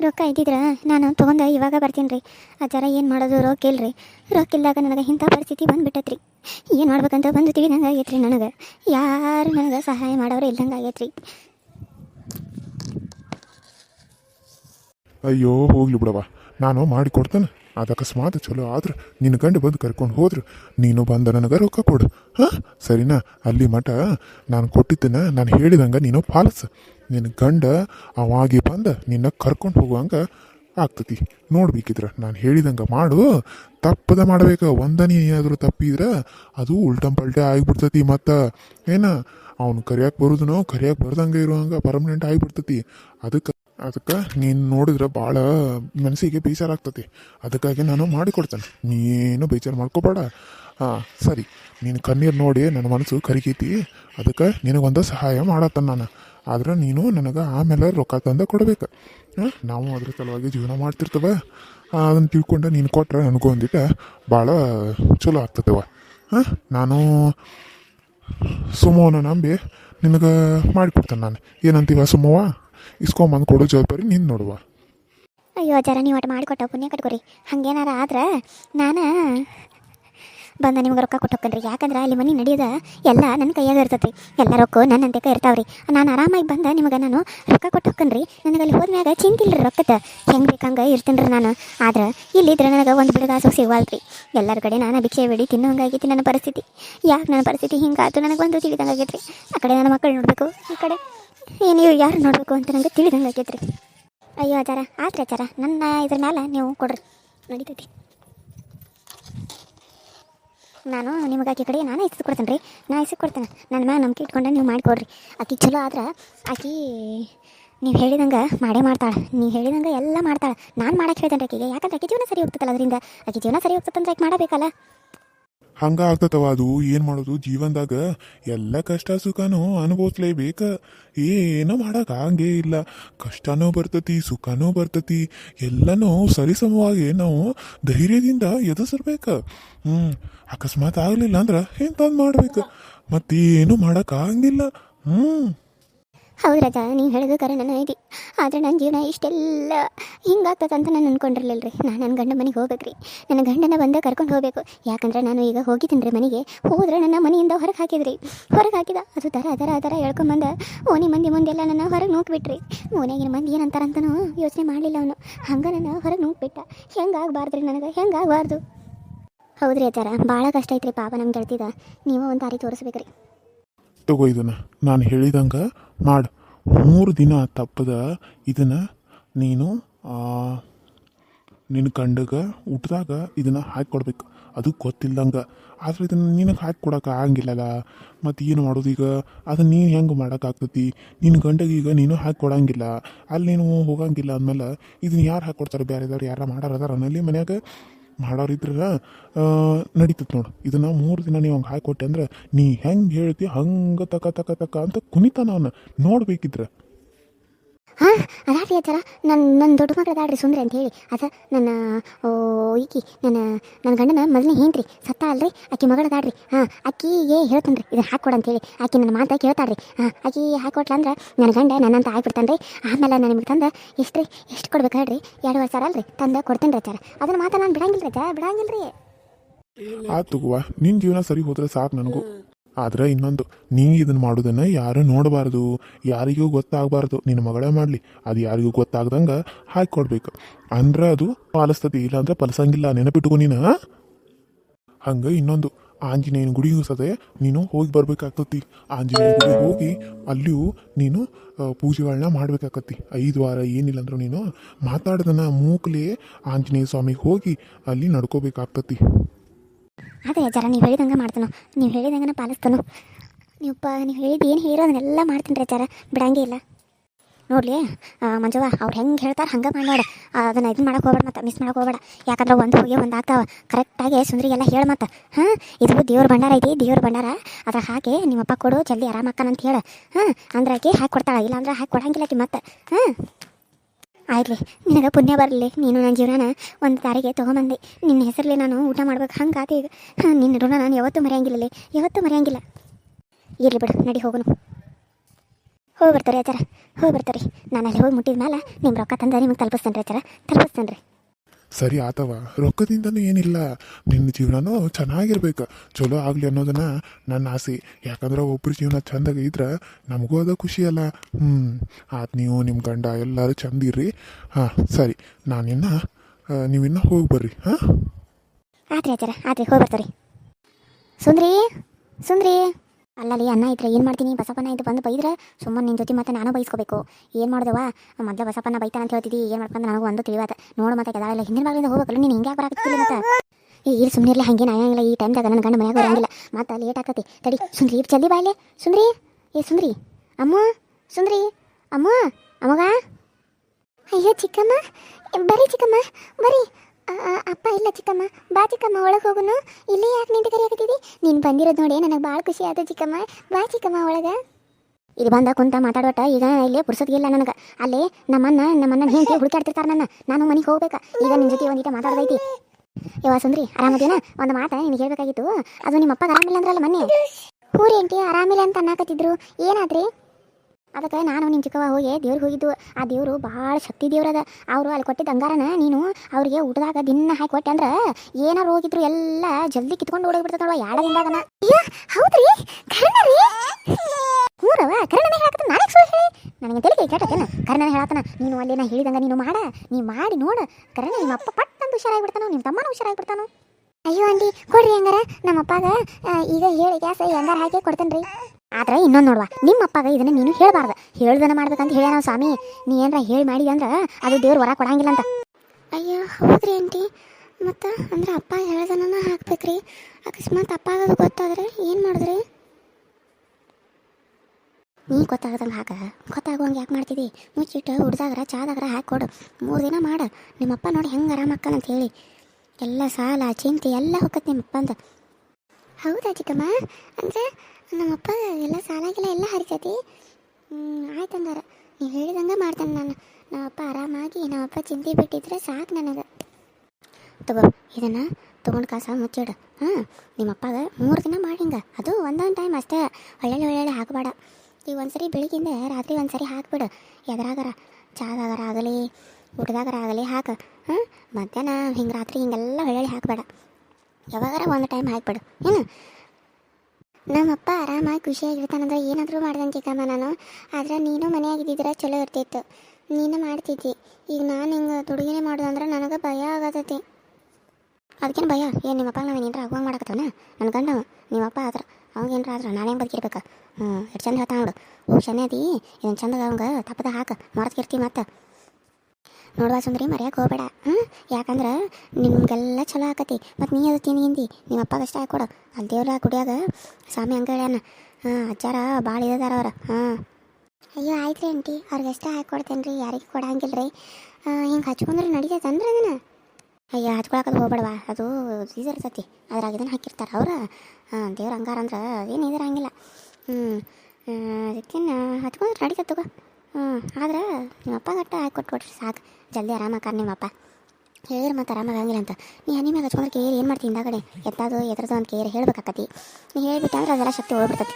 ರೊಕ್ಕ ಇದ್ದಿದ್ರೆ? ನಾನು ತೊಗೊಂಡು, ಇವಾಗ ಬರ್ತೀನಿ ರೀ ಆ ಜರ ಏನು ಮಾಡೋದು? ರೊಕ್ಕ ಇಲ್ರಿ. ರೊಕ್ಕ ಇಲ್ದಾಗ ನನಗೆ ಇಂಥ ಪರಿಸ್ಥಿತಿ ಬಂದುಬಿಟ್ಟೈತ್ರಿ. ಏನು ಮಾಡ್ಬೇಕಂತ ಬಂದು ತಿಳಿದಂಗೆ ಆಗೈತ್ರಿ ನನಗೆ. ಯಾರು ನನಗೆ ಸಹಾಯ ಮಾಡೋರು ಇಲ್ದಂಗೆ ಆಗೈತ್ರಿ. ಅಯ್ಯೋ, ಹೋಗ್ಲಿ ಬಿಡವ ನಾನು ಮಾಡಿ ಕೊಡ್ತೇನೆ. ಅದು ಅಕಸ್ಮಾತ್ ಚಲೋ ಆದ್ರೆ ನಿನ್ನ ಗಂಡು ಬಂದು ಕರ್ಕೊಂಡು ಹೋದ್ರು. ನೀನು ಬಂದ ನನಗೆ ರೊಕ್ಕ ಕೊಡು. ಹಾಂ? ಸರಿನಾ? ಅಲ್ಲಿ ಮಠ, ನಾನು ಕೊಟ್ಟಿದ್ದನ್ನ ನಾನು ಹೇಳಿದಂಗೆ ನೀನು ಪಾಲಿಸು. ನಿನ್ನ ಗಂಡ ಅವಾಗಿ ಬಂದು ನಿನ್ನ ಕರ್ಕೊಂಡು ಹೋಗುವಂಗೆ ಆಗ್ತತಿ. ನೋಡ್ಬೇಕಿದ್ರೆ, ನಾನು ಹೇಳಿದಂಗೆ ಮಾಡು. ತಪ್ಪದ ಮಾಡ್ಬೇಕು, ಒಂದನೇ ಏನಾದರೂ ತಪ್ಪಿದ್ರೆ ಅದು ಉಲ್ಟಂ ಪಲ್ಟೆ ಆಗಿಬಿಡ್ತತಿ ಮತ್ತು. ಏನ, ಅವನು ಕರಿಯಾಕೆ ಬರೋದನೋ, ಕರಿಯಾಕೆ ಬರ್ದಂಗೆ ಇರುವಂಗೆ ಪರ್ಮನೆಂಟ್ ಆಗಿಬಿಡ್ತತಿ. ಅದಕ್ಕೆ ಅದಕ್ಕೆ ನೀನು ನೋಡಿದ್ರೆ ಭಾಳ ಮನಸ್ಸಿಗೆ ಬೇಜಾರಾಗ್ತತಿ ಅದಕ್ಕಾಗಿ ನಾನು ಮಾಡಿಕೊಡ್ತೇನೆ. ನೀನು ಬೇಜಾರು ಮಾಡ್ಕೋಬೇಡ. ಹಾಂ, ಸರಿ. ನೀನು ಕಣ್ಣೀರು ನೋಡಿ ನನ್ನ ಮನಸ್ಸು ಕರಿಗೈತಿ. ಅದಕ್ಕೆ ನಿನಗೊಂದು ಸಹಾಯ ಮಾಡತ್ತ ನಾನು. ಆದ್ರೆ ನೀನು ನನಗೆ ಆಮೇಲೆ ರೊಕ್ಕ ತಂದು ಕೊಡಬೇಕು. ಹಾಂ, ನಾವು ಅದ್ರ ಸಲುವಾಗಿ ಜೀವನ ಮಾಡ್ತಿರ್ತವೆ. ಅದನ್ನು ತಿಳ್ಕೊಂಡು ನೀನು ಕೊಟ್ರೆ ನನಗೂ ಒಂದಿಟ್ಟು ಭಾಳ ಚಲೋ ಆಗ್ತದವ. ಹಾಂ, ನಾನು ಸುಮೋನ ನಂಬಿ ನಿನಗೆ ಮಾಡಿಕೊಡ್ತೇನೆ ನಾನು. ಏನಂತೀವ ಸುಮವ್ವ ಇಸ್ಕೊಂಬಂದು ಕೊಡೋ ಜವಾಬ್ದಾರಿ ನಿಂದು ನೋಡುವ. ಅಯ್ಯೋ ಜರ ನೀವು ಒಟ್ಟು ಮಾಡಿಕೊಟ್ಟ ಪುಣ್ಯ ಕಟ್ಕೊರಿ. ಹಂಗೇನಾರ ಆದ್ರೆ ನಾನು ಬಂದ ನಿಮ್ಗೆ ರೊಕ್ಕ ಕೊಟ್ಟು ಯಾಕಂದ್ರೆ ಅಲ್ಲಿ ಮನೆ ನಡೆಯೋದ ಎಲ್ಲ ನನ್ನ ಕೈಯಾಗ ಇರ್ತೈತಿ ಎಲ್ಲ ರೊಕ್ಕ ನನ್ನಂತೆ ಇರ್ತಾವ್ರಿ. ನಾನು ಆರಾಮಾಗಿ ಬಂದು ನಿಮಗೆ ನಾನು ರೊಕ್ಕ ಕೊಟ್ಟು ನನಗೆ ಅಲ್ಲಿ ಹೋದ್ಮ್ಯಾಗ ಚಿಂತಿಲ್ರಿ ರೊಕ್ಕದ. ಹೆಂಗೆ ಬೇಕಂಗೆ ಇರ್ತೀನಿ ರೀ ನಾನು. ಆದ್ರೆ ಇಲ್ಲಿದ್ರೆ ನನಗೆ ಒಂದು ಬಿಡಗಾಸು ಸಿಗವಲ್ರಿ ಎಲ್ಲರ ಕಡೆ ನಾನು ಭಿಕ್ಷೆ ಬಿಡಿ ತಿನ್ನೋಂಗಾಗೈತಿ ನನ್ನ ಪರಿಸ್ಥಿತಿ. ಯಾಕೆ ನನ್ನ ಪರಿಸ್ಥಿತಿ ಹಿಂಗಾಯ್ತು ನನಗೆ ಒಂದು ತಿಳಿದಂಗೆ ಆ ಕಡೆ ನನ್ನ ಮಕ್ಕಳು ನೋಡಬೇಕು, ಈ ಕಡೆ ನೀವು ಯಾರು ನೋಡಬೇಕು ಅಂತ ನನಗೆ ತಿಳಿದಂಗೆ ಆಗೈತ್ರಿ ಅಯ್ಯೋ ಆಚಾರ, ಆತ್ರಿ ಆಚಾರ. ನನ್ನ ಇದ್ರ ಮೇಲೆ ನೀವು ಕೊಡ್ರಿ. ನಡೀತೈತಿ. ನಾನು ನಿಮಗೆ ಆಕೆ ಕಡೆ ನಾನು ಇಸ್ದು ಕೊಡ್ತೇನೆ ರೀ ನಾ ಇಸ್ದು ಕೊಡ್ತೇನೆ. ನನ್ನ ಮ್ಯಾಗ ನಂಬಿಕೆ ಇಟ್ಕೊಂಡು ನೀವು ಮಾಡಿಕೊಡ್ರಿ. ಆಕಿ ಚಲೋ ಆದ್ರೆ ಆಕಿ ನೀವು ಹೇಳಿದಂಗೆ ಮಾಡೇ ಮಾಡ್ತಾಳೆ. ನೀವು ಹೇಳಿದಂಗೆ ಎಲ್ಲ ಮಾಡ್ತಾಳೆ. ನಾನು ಮಾಡಕ್ಕೆ ಹೇಳ್ತೇನೆ ಆಕೆಗೆ. ಯಾಕಂದ್ರೆ ಆಕೆ ಜೀವನ ಸರಿ ಹೋಗ್ತದಲ್ಲ ಅದರಿಂದ. ಆಕೆ ಜೀವನ ಸರಿ ಹೋಗ್ತದಂದ್ರೆ ಆಕೆ ಮಾಡಬೇಕಲ್ಲ. ಹಂಗ ಆಗ್ತತವ ಅದು ಏನು ಮಾಡೋದು? ಜೀವನದಾಗ ಎಲ್ಲ ಕಷ್ಟ ಸುಖನೂ ಅನುಭವಿಸ್ಲೇಬೇಕ. ಏನೂ ಮಾಡಕ್ ಹಂಗೇ ಇಲ್ಲ. ಕಷ್ಟನೂ ಬರ್ತತಿ, ಸುಖನೂ ಬರ್ತತಿ. ಎಲ್ಲನೂ ಸರಿಸಮವಾಗಿ ನಾವು ಧೈರ್ಯದಿಂದ ಎದುರಿಸಿರ್ಬೇಕು. ಹ್ಞೂ ಅಕಸ್ಮಾತ್ ಆಗಲಿಲ್ಲ ಅಂದ್ರೆ ಎಂಥದ್ದು ಮಾಡ್ಬೇಕು? ಮತ್ತೇನು ಮಾಡಕ್ ಆಗಂಗಿಲ್ಲ ಹ್ಞೂ ಹೌದು ರಜಾ, ನೀವು ಹೇಳಿದ ಕರೆ ನನ್ನ ಐತಿ ಆದರೆ ನನ್ನ ಜೀವನ ಇಷ್ಟೆಲ್ಲ ಹಿಂಗಾಗ್ತದೆ ಅಂತ ನಾನು ಅನ್ಕೊಂಡಿರಲಿಲ್ಲ ರೀ ನಾನು ನನ್ನ ಗಂಡ ಮನೆಗೆ ಹೋಗ್ಬೇಕು ರೀ ನನ್ನ ಗಂಡನ ಬಂದು ಕರ್ಕೊಂಡು ಹೋಗಬೇಕು. ಯಾಕಂದ್ರೆ ನಾನು ಈಗ ಹೋಗಿದ್ದೀನಿ ರೀ ಮನೆಗೆ. ಹೋದ್ರೆ ನನ್ನ ಮನೆಯಿಂದ ಹೊರಗೆ ಹಾಕಿದ್ರಿ. ಹೊರಗೆ ಹಾಕಿದ, ಅದು ದರ ಅದರ ದರ ಹೇಳ್ಕೊಂಬಂದ ಓನಿ ಮಂದಿ ಮುಂದೆಲ್ಲ ನನ್ನ ಹೊರಗೆ ನೋಕ್ಬಿಟ್ರಿ ಓಣಿಯಾಗಿನ ಮಂದಿ ಏನಂತಾರಂತನೂ ಯೋಚನೆ ಮಾಡಲಿಲ್ಲ ಅವನು. ಹಂಗೆ ನನ್ನ ಹೊರಗೆ ನೋಕ್ಬಿಟ್ಟ ಹೆಂಗೆ ಆಗಬಾರ್ದು ರೀ ನನಗೆ? ಹೆಂಗೆ ಆಗಬಾರ್ದು ಹೌದ್ರಿ ಅಜ್ಜಾರ ಭಾಳ ಕಷ್ಟ ಐತ್ರಿ ಪಾಪ ನಮ್ಗೆ ಗೆಳ್ತಿದ ನೀವು ಒಂದು ದಾರಿ ತೋರಿಸ್ಬೇಕು ರೀ ತಗೋ ಇದನ್ನು. ನಾನು ಹೇಳಿದಂಗೆ ಮಾಡು. ಮೂರು ದಿನ ತಪ್ಪದ ಇದನ್ನು ನೀನು ನಿನ್ನ ಗಂಡಗೆ ಊಟದಾಗ ಇದನ್ನು ಹಾಕಿ ಕೊಡ್ಬೇಕು ಅದು ಗೊತ್ತಿಲ್ಲದಂಗೆ ಆದರೆ ಇದನ್ನು ನಿನಗೆ ಹಾಕಿ ಕೊಡೋಕೆ ಆಗಂಗಿಲ್ಲಲ್ಲ ಮತ್ತು ಏನು ಮಾಡೋದು ಈಗ? ಅದನ್ನು ನೀನು ಹೆಂಗೆ ಮಾಡೋಕ್ಕಾಗ್ತತಿ? ನಿನ್ನ ಗಂಡಗೆ ಈಗ ನೀನು ಹಾಕಿ ಕೊಡಂಗಿಲ್ಲ ಅಲ್ಲಿ ನೀನು ಹೋಗಂಗಿಲ್ಲ ಅಂದಮೇಲೆ ಇದನ್ನು ಯಾರು ಹಾಕ್ಕೊಡ್ತಾರೆ? ಬೇರೆದವ್ರು ಯಾರು ಮಾಡಾರದಾರ? ಮನೆಯಾಗ ಮನ್ಯಾಗ ಮಾಡೋರಿದ್ರೆ ನಡೀತದೆ ನೋಡು. ಇದನ್ನು ಮೂರು ದಿನ ನೀವು ಹಂಗೆ ಕೊಟ್ಟೆ ಅಂದ್ರೆ, ನೀ ಹೆಂಗೆ ಹೇಳ್ತಿ ಹಂಗೆ ತಕ ತಕ ತಕ ಅಂತ ಕುಣಿತಾನ ಅವನು ನೋಡ್ಬೇಕಿದ್ರೆ. ಹಾಂ ಅದಾಡ್ರಿ ಅಜ್ಜರ ನನ್ನ ನನ್ನ ದೊಡ್ಡ ಮಗಳು ಅದಾಡ್ರಿ ಸುಂದ್ರಿ ಅಂತ ಹೇಳಿ. ಅದ ನನ್ನ, ಓ, ಈಕಿ, ನನ್ನ ನನ್ನ ಗಂಡನ ಮೊದಲನೇ ಹೇನ್ರಿ ಸತ್ತ ಅಲ್ರಿ ಆಕಿ ಮಗಳು ಅದಾಡ್ರಿ ಹಾಂ ಏ ಹೇಳ್ತಾನೆ ರೀ ಇದನ್ನ ಹಾಕ್ಕೊಡು ಅಂತೇಳಿ ಆಕೆ ನನ್ನ ಮಾತಾ ಕೇಳ್ತಾಳ್ರಿ. ಹಾಂ, ಆಕಿ ಹಾಕೊಟ್ಲ ನನ್ನ ಗಂಡ ನನ್ನಂತ ಆಗ್ಬಿಡ್ತಾನೆ ರೀ ಆಮೇಲೆ ನಿಮ್ಗೆ ತಂದ ಎಷ್ಟು ರೀ ಎಷ್ಟು ಕೊಡ್ಬೇಕು ಹೇಳ್ರಿ? ಎರಡು ವರ್ಷ ಅಲ್ರಿ, ತಂದ ಕೊಡ್ತೇನೆ ರೀ ಅಜ್ಜಾರ. ಅದನ್ನ ಮಾತಾ ನಾನು ಬಿಡಂಗಿಲ್ಲ ರೀ ಅಜ್ಜ ಬಿಡಂಗಿಲ್ಲ ರೀ ಆತು ನಿನ್ನ ಜೀವನ ಸರಿ ಹೋದ್ರೆ ಸಾಕು ನನಗೂ. ಆದ್ರೆ ಇನ್ನೊಂದು, ನೀ ಇದನ್ನು ಮಾಡೋದನ್ನು ಯಾರು ನೋಡಬಾರ್ದು, ಯಾರಿಗೂ ಗೊತ್ತಾಗಬಾರ್ದು, ನಿನ್ನ ಮಗಳೇ ಮಾಡಲಿ, ಅದು ಯಾರಿಗೂ ಗೊತ್ತಾಗ್ದಂಗೆ ಹಾಕಿ ಕೊಡ್ಬೇಕು ಅಂದ್ರೆ ಅದು ಪಾಲಿಸ್ತತಿ, ಇಲ್ಲಾಂದ್ರೆ ಪಲಸಂಗಿಲ್ಲ, ನೆನಪಿಟ್ಕೊ ನೀನು. ಹಂಗೆ ಇನ್ನೊಂದು, ಆಂಜನೇಯನ ಗುಡಿಗೂ ಸದೆ ನೀನು ಹೋಗಿ ಬರ್ಬೇಕಾಗ್ತತಿ ಆಂಜನೇಯ ಗುಡಿಗೆ ಹೋಗಿ ಅಲ್ಲಿಯೂ ನೀನು ಪೂಜೆಗಳನ್ನ ಮಾಡ್ಬೇಕಾಗತ್ತಿ ಐದು ವಾರ ಏನಿಲ್ಲ ಅಂದ್ರೂ ನೀನು ಮಾತಾಡ್ದನ ಮೂಕ್ಲೆ ಆಂಜನೇಯ ಸ್ವಾಮಿಗೆ ಹೋಗಿ ಅಲ್ಲಿ ನಡ್ಕೋಬೇಕಾಗ್ತತಿ. ಅದೇ ಜರ ನೀವು ಹೇಳಿದಂಗೆ ಮಾಡ್ತಾನೋ, ನೀವು ಹೇಳಿದಂಗೆ ಪಾಲಿಸ್ತಾನೋ. ನೀವು ಪ, ನೀವು ಹೇಳಿದ್ದು ಏನು ಹೇಳಿರೋ ಅದನ್ನೆಲ್ಲ ಮಾಡ್ತೀನಿ ರೀ ಜರ, ಬಿಡಂಗೆ ಇಲ್ಲ. ನೋಡಲಿ ಮಂಜವ್ವ, ಅವ್ರು ಹೆಂಗೆ ಹೇಳ್ತಾರೆ ಹಂಗೆ ಮಾಡಿ ನೋಡ. ಅದನ್ನು ಇದು ಮಾಡೋಕೆ ಹೋಗ್ಬೇಡ ಮತ್ತೆ ಮಿಸ್ ಮಾಡೋಕೆ ಹೋಗ್ಬೇಡ. ಯಾಕಂದ್ರೆ ಒಂದು ಹೋಗಿ ಒಂದು ಆಗ್ತಾವೆ. ಕರೆಕ್ಟಾಗಿ ಸುಂದ್ರಿಗೆಲ್ಲ ಹೇಳು ಮತ್ತೆ. ಹಾಂ, ಇದು ದೇವ್ರ ಭಂಡಾರ ಐತಿ, ದೇವ್ರ ಭಂಡಾರ. ಅದ್ರ ಹಾಕಿ ನಿಮ್ಮಪ್ಪ ಕೊಡು, ಜಲ್ದಿ ಆರಾಮಕ್ಕನಂತ ಹೇಳು. ಹಾಂ, ಅಂದ್ರೆ ಆಕಿ ಹಾಕಿ ಕೊಡ್ತಾಳೆ, ಇಲ್ಲಾಂದ್ರೆ ಹಾಕಿ ಕೊಡಂಗಿಲ್ಲ ಆಕಿ ಮತ್ತೆ. ಹಾಂ. ಆಯ್ತಲಿ ನಿನಗೆ ಪುಣ್ಯ ಬರಲಿ. ನೀನು ನನ್ನ ಜೀವನನ ಒಂದು ದಾರಿಗೆ ತೊಗೊಂಬಂದೆ. ನಿನ್ನ ಹೆಸರಲ್ಲಿ ನಾನು ಊಟ ಮಾಡ್ಬೇಕು. ಹಂಗೆ ಆತ ಈಗ. ನಿನ್ನ ಋಣ ನಾನು ಯಾವತ್ತೂ ಮರೆಯಂಗಿಲ್ಲ ಯಾವತ್ತೂ ಮರೆಯಂಗಿಲ್ಲ. ಇರಲಿ ಬಿಡು, ನಡಿ ಹೋಗೋನು. ಹೋಗಿ ಬರ್ತಾರೆ ಆಚಾರ. ಹೋಗಿ ಬರ್ತಾರೆ ನಾನು ಅಲ್ಲಿ ಹೋಗಿ ಮುಟ್ಟಿದ ಮೇಲೆ ನಿಮ್ಮ ರೊಕ್ಕ ತಂದ ನಿಮಗೆ ತಲುಪಿಸ್ತೇನೆ ರೀ ಆಚಾರ. ತಲುಪಿಸ್ತೇನೆ ರೀ ಸರಿ, ಆತವ. ರೊಕ್ಕದಿಂದನೂ ಏನಿಲ್ಲ. ನಿನ್ನ ಜೀವನನೂ ಚೆನ್ನಾಗಿರ್ಬೇಕು. ಚಲೋ ಆಗಲಿ ಅನ್ನೋದನ್ನ ನನ್ನ ಆಸೆ. ಯಾಕಂದ್ರೆ ಒಬ್ಬರ ಜೀವನ ಚಂದಾಗ ಇದ್ರೆ ನಮಗೂ ಅದು ಖುಷಿ ಅಲ್ಲ. ಹ್ಞೂ ಆತ್ ನೀವು ನಿಮ್ಮ ಗಂಡ ಎಲ್ಲರೂ ಚಂದಿರ್ರಿ ಹಾಂ, ಸರಿ. ನಾನಿನ್ನ ನೀವಿನ್ನ ಹೋಗಿ ಬರ್ರಿ. ಹಾಂ? ಆತ್ರಿ ಅಜ್ಜಾರ ಆತ್ರಿ, ಹೋಗಿ ಬರ್ತಾರೆ ಸುಂದ್ರಿ ಸುಂದ್ರಿ. ಅಲ್ಲಲ್ಲಿ ಅನ್ನ ಇದ್ರೆ ಏನು ಮಾಡ್ತೀನಿ? ಬಸಪ್ಪನ ಇದು ಬಂದು ಬೈದ್ರೆ ಸುಮ್ಮನೆ ನಿನ್ನ ಜೊತೆ ಮತ್ತೆ ನಾನು ಬೈಸ್ಕೋಬೇಕು. ಏನು ಮಾಡ್ದವ ಮೊದಲ ಬಸಪ್ಪನ ಬೈತಾನ ಅಂತ ಹೇಳ್ತಿದ್ದಿ, ಏನು ಮಾಡ್ಕೊಂಡು ನನಗೂ ಒಂದು ತಿಳಿವಾತ ನೋಡು ಮತ್ತೆ ಕೆದಾಳಿಲ್ಲ ಹಿಂದಿನ ಭಾಗದಿಂದ ಹೋಗಬೇಕು ನೀನು ಹಿಂಗೆ ಬರಾಕತ್ತಿಲ್ಲ ಮತ್ತೆ? ಏ ಇಲ್ಲಿ ಸುಮ್ಮನೆ ಇರಲಿ, ಹಂಗೇನು ಆಗಂಗಿಲ್ಲ ಈ ಟೈಮ್ದಾಗ ನನ್ನ ಗಂಡ ಮನೆಯಾಗ ಬರಂಗಿಲ್ಲ ಮತ್ತೆ ಲೇಟ್ ಆಗ್ತತಿ. ತಡಿ, ಸುಂದ್ರಿ ಜಲ್ದಿ ಬಾಯ್ಲೆ ಸುಂದ್ರಿ, ಏ, ಸುಂದ್ರಿ. ಅಮ್ಮ ಸುಂದ್ರಿ. ಅಮ್ಮ, ಅಮ್ಮಗ? ಅಯ್ಯೋ ಚಿಕ್ಕಮ್ಮ ಬರೀ ಚಿಕ್ಕಮ್ಮ ಬರೀ ಅಪ್ಪ ಇಲ್ಲ ಚಿಕ್ಕಮ್ಮ. ಬಾ ಚಿಕ್ಕಮ್ಮ ಒಳಗೆ ಹೋಗುನು. ಇಲ್ಲೇ ಯಾಕೆ ನಿಂತು ಕರಿಯಾಕತ್ತಿದಿ? ನೀನು ಬಂದಿರೋದು ನೋಡಿ ನನಗೆ ಭಾಳ ಖುಷಿ ಆಯ್ತು ಚಿಕ್ಕಮ್ಮ. ಬಾ ಚಿಕ್ಕಮ್ಮ ಒಳಗೆ. ಇಲ್ಲಿ ಬಂದ ಕುಂತ ಮಾತಾಡೋಟ ಈಗ ಇಲ್ಲೇ ಪುರ್ಸೋದಿಲ್ಲ ನನಗೆ. ಅಲ್ಲೇ ನಮ್ಮನ್ನ ನಮ್ಮನ್ನ ಹೆಂಗೆ ಹುಡುಕಾಡ್ತಿರ್ತಾರೆ ನನ್ನ. ನಾನು ಮನೆಗೆ ಹೋಗ್ಬೇಕಾ. ಈಗ ನಿನ್ನ ಜೊತೆ ಒಂದಿಟ ಮಾತಾಡೋದೈತಿ. ಯವ್ವ ಸುಂದ್ರಿ ಆರಾಮದೇನ? ಒಂದು ಮಾತು ನಿನಗೆ ಹೇಳ್ಬೇಕಾಗಿತ್ತು. ಅದು ನಿಮ್ಮ ಅಪ್ಪಗೆ ಆರಾಮಿಲ್ಲ ಅಂದ್ರಲ್ಲ ಮೊನ್ನೆ. ಹೂರೇಂಟಿ ಆರಾಮಿಲ್ಲ ಅಂತ ಅನ್ನಾಕತ್ತಿದ್ರು. ಏನಾದ್ರಿ? ಅದಕ್ಕೆ ನಾನು ನಿಮ್ಮ ಚಿಕ್ಕವ ಹೋಗಿ ದೇವ್ರಿಗೆ ಹೋಗಿದ್ದು. ಆ ದೇವರು ಭಾಳ ಶಕ್ತಿ ದೇವ್ರದ. ಅವರು ಅಲ್ಲಿ ಕೊಟ್ಟಿದ್ದ ಅಂಗಾರನ ನೀನು ಅವ್ರಿಗೆ ಊಟದಾಗ ದಿನ ಹಾಕಿ ಕೊಟ್ಟೆ ಅಂದ್ರೆ ಏನಾರು ಹೋಗಿದ್ರು ಎಲ್ಲ ಜಲ್ದಿ ಕಿತ್ಕೊಂಡು ಓಡೋಗ್ಬಿಡ್ತಾವ ಯಾಳದಿಂದಾಗನ ಅಯ್ಯೋ, ಹೌದ್ರಿ? ಕರ್ಣರಿ ಹ್ಞೂರವ ಕರ್ಣನೇ ಹೇಳಕತ್ತ ನಾಳೆ ಸುಳ್ಳು ಹೇಳಿ. ನನಗೆ ತಿಳಿಗೆ ಕೇಟಕೇನ ಕರ್ಣನ ಹೇಳತನ. ನೀನು ಅಲ್ಲಿ ಹೇಳಿದಂಗ ನೀನು ಮಾಡ. ನೀ ಮಾಡಿ ನೋಡ. ಕರ್ಣ ನಿಮ್ಮ ಅಪ್ಪ ಪಟ್ಟಂತ ಹುಷಾರಾಗ್ಬಿಡ್ತಾನೋ? ನಿಮ್ಮ ತಮ್ಮನ ಹುಷಾರಾಗ್ಬಿಡ್ತಾನೋ? ಅಯ್ಯೋ ಅಂಡಿ ಕೊಡ್ರಿ ಹೆಂಗಾರ. ನಮ್ಮ ಅಪ್ಪಗ ಈಗ ಹೇಳಿ ಗ್ಯಾಸ್ ಹೆಂಗಾರ ಹಾಕಿ ಕೊಡ್ತೇನೆ ರೀ ಆದ್ರೆ ಇನ್ನೊಂದು ನೋಡುವ ನಿಮ್ಮ ಅಪ್ಪಗ ಇದನ್ನ ನೀನು ಹೇಳ್ಬಾರ್ದು. ಹೇಳ್ದನ ಮಾಡ್ಬೇಕಂತ ಹೇಳ ನಾವು ಸ್ವಾಮಿ. ನೀ ಏನಾರ ಹೇಳಿ ಮಾಡಿ ಅಂದ್ರೆ ಅದು ದೇವ್ರು ಹೊರ ಕೊಡಂಗಿಲ್ಲ ಅಂತ. ಅಯ್ಯೋ ಹೌದ್ರಿ ಆಂಟಿ. ಮತ್ತು ಅಂದ್ರೆ ಅಪ್ಪ ಹೇಳ್ದನ ಹಾಕ್ಬೇಕ್ರಿ. ಅಕಸ್ಮಾತ್ ಅಪ್ಪ ಆಗೋದು ಗೊತ್ತಾದ್ರೆ ಏನು ಮಾಡಿದ್ರಿ? ನೀ ಗೊತ್ತಾಗದಂಗೆ ಹಾಕ. ಗೊತ್ತಾಗುವಂಗೆ ಯಾಕೆ ಮಾಡ್ತಿದ್ದಿ ಮುಚ್ಚಿಟ್ಟು ಹುಡ್ದಾಗ್ರ ಚಾದಾಗ್ರ ಹಾಕಿ ಕೊಡು. ಮೂರು ದಿನ ಮಾಡು. ನಿಮ್ಮಪ್ಪ ನೋಡಿ ಹೆಂಗೆ ಅಂತ ಹೇಳಿ. ಎಲ್ಲ ಸಾಲ ಚಿಂತೆ ಎಲ್ಲ ಹೋಗತ್ತೆ ನಿಮ್ಮಪ್ಪ ಅಂತ ಹೌದಾ ಚಿಕ್ಕಮ್ಮ? ಅಂದರೆ ನಮ್ಮಪ್ಪ ಎಲ್ಲ ಸಾಲಾಗಿಲ್ಲ, ಎಲ್ಲ ಹರಿತೈತಿ. ಆಯ್ತು ಹಂಗಾರ ನೀವು ಹೇಳಿದಂಗೆ ಮಾಡ್ತಾನೆ ನಾನು. ನಮ್ಮಪ್ಪ ಆರಾಮಾಗಿ, ನಮ್ಮಪ್ಪ ಚಿಂತೆ ಬಿಟ್ಟಿದ್ರೆ ಸಾಕು ನನಗೆ. ತಗೋ, ಇದನ್ನು ತೊಗೊಂಡು ಕಾಸ ಮುಚ್ಚಿಡು. ಹಾಂ, ನಿಮ್ಮಪ್ಪಗೆ ಮೂರು ದಿನ ಮಾಡಿ ಹಿಂಗೆ. ಅದು ಒಂದೊಂದು ಟೈಮ್ ಅಷ್ಟೇ. ಒಳ್ಳೆ ಒಳ್ಳೆ ಹಾಕಬೇಡ. ಈಗ ಒಂದ್ಸರಿ ಬೆಳಿಗ್ಗಿಂದ ರಾತ್ರಿ ಒಂದ್ಸರಿ ಹಾಕ್ಬಿಡು. ಎದ್ರಾಗರ ಚಾದಾಗರ ಆಗಲಿ, ಊಟದಾಗಾರ ಆಗಲಿ ಹಾಕು. ಹಾಂ, ಮಧ್ಯಾಹ್ನ ಹಿಂಗೆ ರಾತ್ರಿ ಹಿಂಗೆಲ್ಲ ಒಳ್ಳೆ ಹಾಕಬೇಡ. ಯಾವಾಗಾರ ಒಂದು ಟೈಮ್ ಹಾಕ್ಬಿಡು. ಏನು? ನಮ್ಮಪ್ಪ ಆರಾಮಾಗಿ ಖುಷಿಯಾಗಿರ್ತಾನಂದ್ರೆ ಏನಾದರೂ ಮಾಡ್ದಂಗೆ ಚಿಕ್ಕಮ್ಮ ನಾನು. ಆದ್ರೆ ನೀನು ಮನೆಯಾಗಿದ್ದಿದ್ರೆ ಚಲೋ ಇರ್ತಿತ್ತು. ನೀನು ಮಾಡ್ತಿದ್ದಿ. ಈಗ ನಾನು ಹಿಂಗೆ ದುಡುಗಿನೇ ಮಾಡೋದಂದ್ರೆ ನನಗೆ ಭಯ ಆಗತೈತಿ. ಅದಕ್ಕೇನು ಭಯ? ಏನು ನಿಮ್ಮಪ್ಪ ನಾವು ಏನಾರ ಆಗುವಂಗೆ ಮಾಡಕತ್ತವನ? ನನ್ನ ಗಂಡ. ನಿಮ್ಮಪ್ಪ ಆದ್ರೆ. ಅವಾಗ ಏನಾರ ಆದ್ರೆ. ನಾನು ಹೆಂಗೆ ಬದುಕಿರ್ಬೇಕು? ಹ್ಞೂ ಎಷ್ಟು ಚಂದ ಹೇಳ್ತಾ ನೋಡು. ಓ, ಶನಿ ಅದಿ ಚಂದ ಅವಂಗೆ ತಪ್ಪದ ಹಾಕ. ಮರತ್ಕಿರ್ತಿ ಮತ್ತೆ. ನೋಡುವ ಸುಂದ್ರಿ ಮರ್ಯಾಕೆ ಹೋಗ್ಬೇಡ. ಹ್ಞೂ ಯಾಕಂದ್ರೆ ನಿಮ್ಗೆಲ್ಲ ಚಲೋ ಆಕತಿ. ಮತ್ತು ನೀ ಅದು ತಿನ್ನಿಂದಿ ನಿಮ್ಮ ಅಪ್ಪಗೆ ಅಷ್ಟೇ ಹಾಕೊಡು ಅಲ್ಲಿ ದೇವ್ರ ಕುಡಿಯಾಗ ಸ್ವಾಮಿ ಹಂಗೆ ಹೇಳ್ಯಾನ. ಹಾಂ ಅಜ್ಜಾರ ಭಾಳ ಇದಾರ ಅವ್ರು. ಹಾಂ. ಅಯ್ಯೋ ಆಯ್ತು ರೀ ಆಂಟಿ. ಅವ್ರಿಗೆ ಅಷ್ಟೇ ಹಾಕ್ಕೊಡ್ತೇನೆ ರೀ ಯಾರಿಗೆ ಕೊಡಂಗಿಲ್ಲ ರೀ ಹಿಂಗೆ ಹಚ್ಕೊಂಡ್ರೆ ನಡೀತೈತನ್ರಿ ಅದನ್ನು? ಅಯ್ಯೋ ಹಚ್ಕೊಳಕದು ಹೋಗ್ಬೇಡವಾ? ಅದು ಇದು ಇರ್ತೈತಿ ಅದ್ರಾಗ ಇದನ್ನು ಹಾಕಿರ್ತಾರೆ ಅವ್ರು. ಹಾಂ ದೇವ್ರ ಹಂಗಾರ ಅಂದ್ರೆ ಅದೇನು ಇದಿರಂಗಿಲ್ಲ ಹ್ಞೂ ಅದಕ್ಕೇನು ಹಚ್ಕೊಂಡ್ರೆ ನಡೀತೈತೆ ತಗೋ. ಹ್ಞೂ ಆದ್ರೆ ನಿಮ್ಮಪ್ಪ ಗಟ್ಟ ಹಾಕಿ ಕೊಟ್ಬಿಟ್ರಿ ಸಾಕು. ಜಲ್ದಿ ಆರಾಮಾಕಾರ ನಿಮ್ಮಪ್ಪ ಹೇಳಿದ್ರೆ ಮತ್ತೆ ಆರಾಮಾಗಂಗಿಲ್ಲ ಅಂತ. ನೀ ಹನಿ ಮ್ಯಾಗ ಹಚ್ಕೊಂಡ್ರೆ ಕೇರ್ ಏನು ಮಾಡ್ತೀನಿ ಹಿಂದಾಗಡೆ? ಎತ್ತಾದು ಎದ್ರದು ಅಂತ ಕೇರ್ ಹೇಳ್ಬೇಕಾಕತಿ. ನೀ ಹೇಳ್ಬಿಟ್ಟಂದ್ರೆ ಅದೆಲ್ಲ ಶಕ್ತಿ ಹೋಗ್ಬಿಡ್ತೈತಿ.